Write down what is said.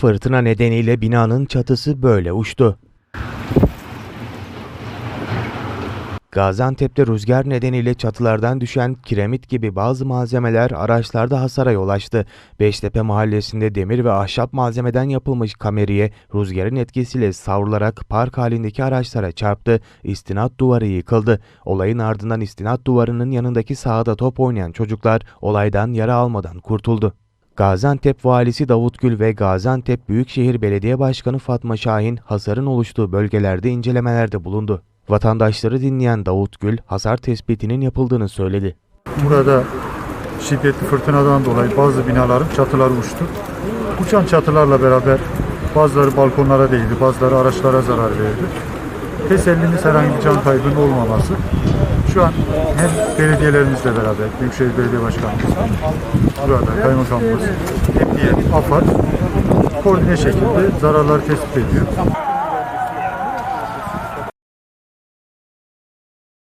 Fırtına nedeniyle binanın çatısı böyle uçtu. Gaziantep'te rüzgar nedeniyle çatılardan düşen kiremit gibi bazı malzemeler araçlarda hasara yol açtı. Beştepe mahallesinde demir ve ahşap malzemeden yapılmış kameriye rüzgarın etkisiyle savrularak park halindeki araçlara çarptı. İstinat duvarı yıkıldı. Olayın ardından istinat duvarının yanındaki sahada top oynayan çocuklar olaydan yara almadan kurtuldu. Gaziantep Valisi Davut Gül ve Gaziantep Büyükşehir Belediye Başkanı Fatma Şahin hasarın oluştuğu bölgelerde incelemelerde bulundu. Vatandaşları dinleyen Davut Gül hasar tespitinin yapıldığını söyledi. Burada şiddetli fırtınadan dolayı bazı binaların çatıları uçtu. Uçan çatılarla beraber bazıları balkonlara değdi, bazıları araçlara zarar verdi. Tesellimiz herhangi bir can kaybının olmaması. Şu an hem belediyelerimizle beraber, Büyükşehir Belediye Başkanımız, burada kaymakamımız, emniyet, AFAD koordine şekilde zararları tespit ediyor.